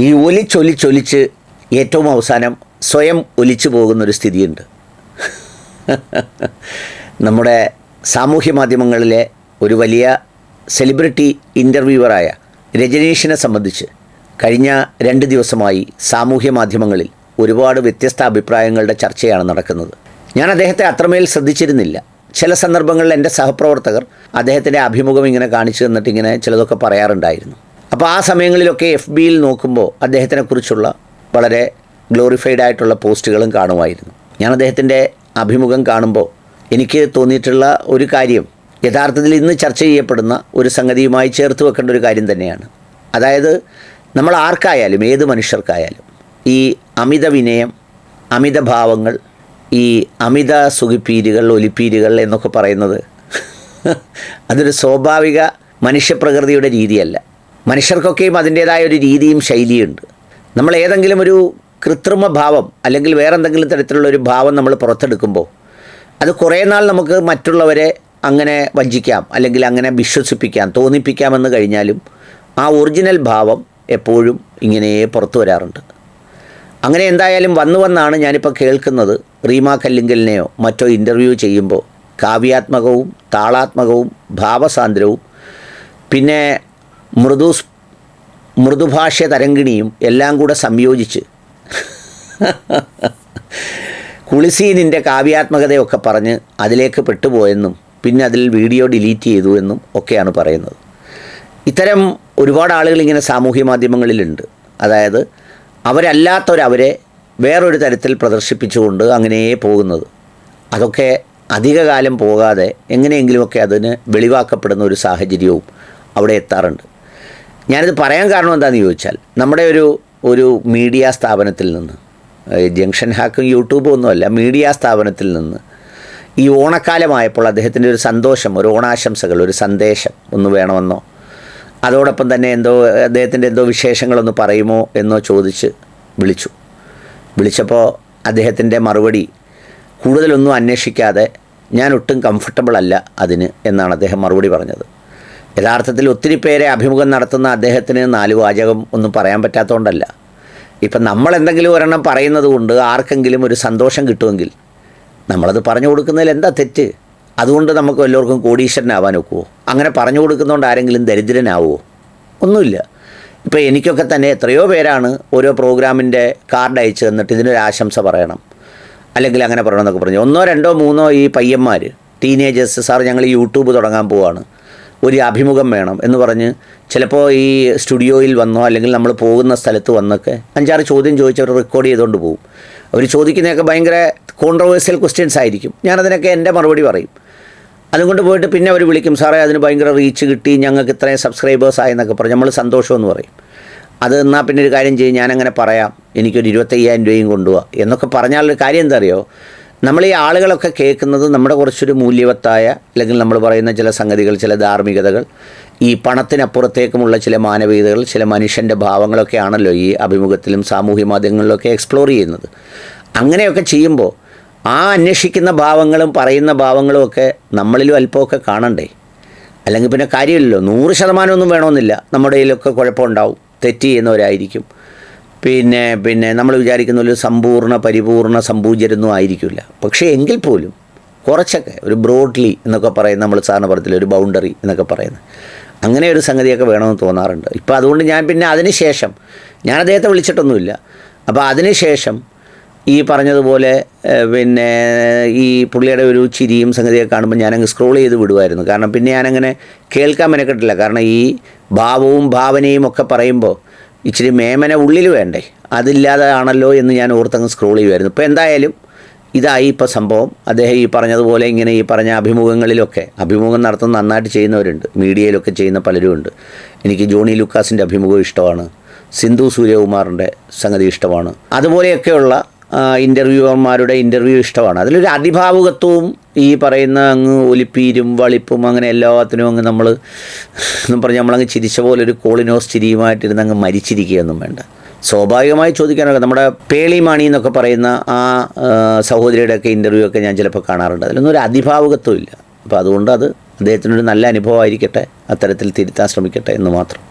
ഈ ഒലിച്ചൊലിച്ചൊലിച്ച് ഏറ്റവും അവസാനം സ്വയം ഒലിച്ചു പോകുന്നൊരു സ്ഥിതിയുണ്ട്. നമ്മുടെ സാമൂഹ്യ മാധ്യമങ്ങളിലെ ഒരു വലിയ സെലിബ്രിറ്റി ഇന്റർവ്യൂവറായ രജനീഷിനെ സംബന്ധിച്ച് കഴിഞ്ഞ രണ്ട് ദിവസമായി സാമൂഹ്യ മാധ്യമങ്ങളിൽ ഒരുപാട് വ്യത്യസ്ത അഭിപ്രായങ്ങളുടെ ചർച്ചയാണ് നടക്കുന്നത്. ഞാൻ അദ്ദേഹത്തെ അത്രമേൽ ശ്രദ്ധിച്ചിരുന്നില്ല. ചില സന്ദർഭങ്ങളിൽ എന്റെ സഹപ്രവർത്തകർ അദ്ദേഹത്തിന്റെ അഭിമുഖം ഇങ്ങനെ കാണിച്ചു തന്നിട്ട് ഇങ്ങനെ ചിലതൊക്കെ പറയാറുണ്ടായിരുന്നു. അപ്പോൾ ആ സമയങ്ങളിലൊക്കെ എഫ് ബിയിൽ നോക്കുമ്പോൾ അദ്ദേഹത്തിനെക്കുറിച്ചുള്ള വളരെ ഗ്ലോറിഫൈഡ് ആയിട്ടുള്ള പോസ്റ്റുകളും കാണുമായിരുന്നു. ഞാൻ അദ്ദേഹത്തിന്റെ അഭിമുഖം കാണുമ്പോൾ എനിക്ക് തോന്നിയിട്ടുള്ള ഒരു കാര്യം യഥാർത്ഥത്തിൽ ഇന്ന് ചർച്ച ചെയ്യപ്പെടുന്ന ഒരു സംഗതിയുമായി ചേർത്ത് വെക്കേണ്ട ഒരു കാര്യം തന്നെയാണ്. അതായത് നമ്മൾ ആർക്കായാലും ഏത് മനുഷ്യർക്കായാലും ഈ അമിത വിനയം അമിത ഭാവങ്ങൾ ഈ അമിത സുഖിപ്പീരുകൾ ഒലിപ്പീരുകൾ എന്നൊക്കെ പറയുന്നത് അതൊരു സ്വാഭാവിക മനുഷ്യപ്രകൃതിയുടെ രീതിയല്ല. മനുഷ്യർക്കൊക്കെയും അതിന്റേതായ ഒരു രീതിയും ശൈലിയുണ്ട്. നമ്മൾ ഏതെങ്കിലും ഒരു കൃത്രിമ ഭാവം അല്ലെങ്കിൽ വേറെ എന്തെങ്കിലും തരത്തിലുള്ള ഒരു ഭാവം നമ്മൾ പുറത്തെടുക്കുമ്പോൾ അത് കുറേ നാൾ നമുക്ക് മറ്റുള്ളവരെ അങ്ങനെ വഞ്ചിക്കാം അല്ലെങ്കിൽ അങ്ങനെ വിശ്വസിപ്പിക്കാം തോന്നിപ്പിക്കാമെന്ന് കഴിഞ്ഞാലും ആ ഒറിജിനൽ ഭാവം എപ്പോഴും ഇങ്ങനെ പുറത്തു വരാറുണ്ട്. അങ്ങനെ എന്തായാലും വന്നു വന്നാണ് ഞാനിപ്പോൾ കേൾക്കുന്നത് റീമ കല്ലിങ്കലിനെയോ മറ്റോ ഇന്റർവ്യൂ ചെയ്യുമ്പോൾ കാവ്യാത്മകവും താളാത്മകവും ഭാവസാന്ദ്രവും. പിന്നെ മൃദു മൃദുഭാഷ്യ തരംഗിണിയും എല്ലാം കൂടെ സംയോജിച്ച് കുളിസീനിന്റെ കാവ്യാത്മകതയൊക്കെ പറഞ്ഞ് അതിലേക്ക് പെട്ടുപോയെന്നും പിന്നെ അതിൽ വീഡിയോ ഡിലീറ്റ് ചെയ്തു എന്നും ഒക്കെയാണ് പറയുന്നത്. ഇത്തരം ഒരുപാട് ആളുകൾ ഇങ്ങനെ സാമൂഹ്യ മാധ്യമങ്ങളിലുണ്ട്. അതായത് അവരല്ലാത്തവരവരെ വേറൊരു തരത്തിൽ പ്രദർശിപ്പിച്ചുകൊണ്ട് അങ്ങനെയേ പോകുന്നത്. അതൊക്കെ അധികകാലം പോകാതെ എങ്ങനെയെങ്കിലുമൊക്കെ അതിന് വെളിവാക്കപ്പെടുന്ന ഒരു സാഹചര്യവും അവിടെ എത്താറുണ്ട്. ഞാനിത് പറയാൻ കാരണം എന്താണെന്ന് ചോദിച്ചാൽ നമ്മുടെ ഒരു ഒരു മീഡിയ സ്ഥാപനത്തിൽ നിന്ന് ജംഗ്ഷൻ ഹാക്കും യൂട്യൂബും ഒന്നുമല്ല മീഡിയ സ്ഥാപനത്തിൽ നിന്ന് ഈ ഓണക്കാലമായപ്പോൾ അദ്ദേഹത്തിന്റെ ഒരു സന്തോഷം ഒരു ഓണാശംസകൾ ഒരു സന്ദേശം ഒന്ന് വേണമെന്നോ അതോടൊപ്പം തന്നെ എന്തോ അദ്ദേഹത്തിന്റെ എന്തോ വിശേഷങ്ങളൊന്ന് പറയുമോ എന്നോ ചോദിച്ച് വിളിച്ചു. വിളിച്ചപ്പോൾ അദ്ദേഹത്തിന്റെ മറുപടി കൂടുതലൊന്നും അന്വേഷിക്കാതെ ഞാൻ ഒട്ടും കംഫർട്ടബിൾ അല്ല അതിന് എന്നാണ് അദ്ദേഹം മറുപടി പറഞ്ഞത്. യഥാർത്ഥത്തിൽ ഒത്തിരി പേരെ അഭിമുഖം നടത്തുന്ന അദ്ദേഹത്തിന് നാല് വാചകം ഒന്നും പറയാൻ പറ്റാത്തതുകൊണ്ടല്ല. ഇപ്പം നമ്മൾ എന്തെങ്കിലും ഒരെണ്ണം പറയുന്നത് കൊണ്ട് ആർക്കെങ്കിലും ഒരു സന്തോഷം കിട്ടുമെങ്കിൽ നമ്മളത് പറഞ്ഞു കൊടുക്കുന്നതിൽ എന്താ തെറ്റ്? അതുകൊണ്ട് നമുക്ക് എല്ലാവർക്കും കോടീശ്വരനാവാൻ ഒക്കുമോ അങ്ങനെ പറഞ്ഞു കൊടുക്കുന്നതുകൊണ്ട് ആരെങ്കിലും ദരിദ്രനാവുമോ ഒന്നുമില്ല. ഇപ്പോൾ എനിക്കൊക്കെ തന്നെ എത്രയോ പേരാണ് ഓരോ പ്രോഗ്രാമിന്റെ കാർഡ് അയച്ചു തന്നിട്ട് ഇതിനൊരു ആശംസ പറയണം. അല്ലെങ്കിൽ അങ്ങനെ പറയണമെന്നൊക്കെ പറഞ്ഞു. ഒന്നോ രണ്ടോ മൂന്നോ ഈ പയ്യന്മാർ ടീനേജേഴ്സ് സാർ ഞങ്ങൾ യൂട്യൂബ് തുടങ്ങാൻ പോവാണ്. ഒരു അഭിമുഖം വേണം എന്ന് പറഞ്ഞ് ചിലപ്പോൾ ഈ സ്റ്റുഡിയോയിൽ വന്നോ അല്ലെങ്കിൽ നമ്മൾ പോകുന്ന സ്ഥലത്ത് വന്നൊക്കെ അഞ്ചാറ് ചോദ്യം ചോദിച്ചവർ റെക്കോർഡ് ചെയ്തുകൊണ്ട് പോകും അവർ ചോദിക്കുന്നതൊക്കെ ഭയങ്കര കോൺട്രവേഴ്സ്യൽ ക്വസ്റ്റ്യൻസ് ആയിരിക്കും. ഞാനതിനൊക്കെ എന്റെ മറുപടി പറയും. അതുകൊണ്ട് പോയിട്ട് പിന്നെ അവർ വിളിക്കും സാറേ അതിന് ഭയങ്കര റീച്ച് കിട്ടി ഞങ്ങൾക്ക് ഇത്രയും സബ്സ്ക്രൈബേഴ്സ് ആയെന്നൊക്കെ പറഞ്ഞ് നമ്മൾ സന്തോഷമെന്ന് പറയും. അത് എന്നാൽ പിന്നെ ഒരു കാര്യം ചെയ്യും ഞാനങ്ങനെ പറയാം എനിക്കൊരു ഇരുപത്തയ്യായിരം രൂപയും കൊണ്ടുപോകാം എന്നൊക്കെ പറഞ്ഞാലൊരു കാര്യം എന്താ അറിയോ? നമ്മൾ ഈ ആളുകളൊക്കെ കേൾക്കുന്നത് നമ്മുടെ കുറച്ചൊരു മൂല്യവത്തായ അല്ലെങ്കിൽ നമ്മൾ പറയുന്ന ചില സംഗതികൾ ചില ധാർമ്മികതകൾ ഈ പണത്തിനപ്പുറത്തേക്കുമുള്ള ചില മാനവികതകൾ ചില മനുഷ്യന്റെ ഭാവങ്ങളൊക്കെ ആണല്ലോ ഈ അഭിമുഖത്തിലും സാമൂഹ്യ മാധ്യമങ്ങളിലൊക്കെ എക്സ്പ്ലോർ ചെയ്യുന്നത്. അങ്ങനെയൊക്കെ ചെയ്യുമ്പോൾ ആ അന്വേഷിക്കുന്ന ഭാവങ്ങളും പറയുന്ന ഭാവങ്ങളും ഒക്കെ നമ്മളിലും അല്പമൊക്കെ കാണണ്ടേ? അല്ലെങ്കിൽ പിന്നെ കാര്യമില്ലല്ലോ. നൂറ് ശതമാനമൊന്നും വേണമെന്നില്ല. നമ്മുടെ കയ്യിലൊക്കെ കുഴപ്പമുണ്ടാവും. തെറ്റ് ചെയ്യുന്നവരായിരിക്കും. പിന്നെ പിന്നെ നമ്മൾ വിചാരിക്കുന്ന ഒരു സമ്പൂർണ പരിപൂർണ സമ്പൂജരൊന്നും ആയിരിക്കില്ല. പക്ഷേ എങ്കിൽ പോലും കുറച്ചൊക്കെ ഒരു ബ്രോഡ്ലി എന്നൊക്കെ പറയുന്ന നമ്മൾ സാധാരണ പറയത്തില്ല ഒരു ബൗണ്ടറി എന്നൊക്കെ പറയുന്നത് അങ്ങനെ ഒരു സംഗതിയൊക്കെ വേണമെന്ന് തോന്നാറുണ്ട്. ഇപ്പോൾ അതുകൊണ്ട് ഞാൻ പിന്നെ അതിന് ശേഷം ഞാൻ അദ്ദേഹത്തെ വിളിച്ചിട്ടൊന്നുമില്ല. അപ്പോൾ അതിന് ശേഷം ഈ പറഞ്ഞതുപോലെ പിന്നെ ഈ പുള്ളിയുടെ ഒരു ചിരിയും സംഗതിയൊക്കെ കാണുമ്പോൾ ഞാനങ്ങ് സ്ക്രോൾ ചെയ്ത് വിടുമായിരുന്നു കാരണം പിന്നെ ഞാനങ്ങനെ കേൾക്കാൻ മെനക്കെട്ടില്ല. കാരണം ഈ ഭാവവും ഭാവനയും ഒക്കെ പറയുമ്പോൾ ഇച്ചിരി മേമന ഉള്ളിൽ വേണ്ടേ? അതില്ലാതെ ആണല്ലോ എന്ന് ഞാൻ ഓർത്തങ്ങ് സ്ക്രോൾ ചെയ്യുമായിരുന്നു ഇപ്പോൾ എന്തായാലും ഇതായി ഇപ്പോൾ സംഭവം. അദ്ദേഹം ഈ പറഞ്ഞതുപോലെ ഇങ്ങനെ ഈ പറഞ്ഞ അഭിമുഖങ്ങളിലൊക്കെ അഭിമുഖം നടത്തുന്ന നന്നായിട്ട് ചെയ്യുന്നവരുണ്ട്. മീഡിയയിലൊക്കെ ചെയ്യുന്ന പലരും ഉണ്ട് എനിക്ക് ജോണി ലുക്കാസിന്റെ അഭിമുഖം ഇഷ്ടമാണ്. സിന്ധു സൂര്യകുമാറിന്റെ സംഗതി ഇഷ്ടമാണ്. അതുപോലെയൊക്കെയുള്ള ഇന്റർവ്യൂവർമാരുടെ ഇന്റർവ്യൂ ഇഷ്ടമാണ്. അതിലൊരു അതിഭാവുകത്വവും ഈ പറയുന്ന അങ്ങ് ഒലിപ്പീരും വളിപ്പും അങ്ങനെ എല്ലാത്തിനും അങ്ങ് നമ്മൾ എന്നും പറഞ്ഞ് നമ്മളങ്ങ് ചിരിച്ച പോലെ ഒരു കോളിനോസ് ചിരിയുമായിട്ടിരുന്ന് അങ്ങ് മരിച്ചിരിക്കുകയൊന്നും വേണ്ട. സ്വാഭാവികമായി ചോദിക്കാനൊക്കെ നമ്മുടെ പേളി മാണി എന്നൊക്കെ പറയുന്ന ആ സഹോദരിയുടെ സഹോദരിയുടെയൊക്കെ ഇന്റർവ്യൂ ഒക്കെ ഞാൻ ചിലപ്പോൾ കാണാറുണ്ട്. അതിലൊന്നും ഒരു അതിഭാവകത്വം ഇല്ല. അപ്പോൾ അതുകൊണ്ട് അത് അദ്ദേഹത്തിനൊരു നല്ല അനുഭവമായിരിക്കട്ടെ അത്തരത്തിൽ തിരുത്താൻ ശ്രമിക്കട്ടെ എന്ന് മാത്രം.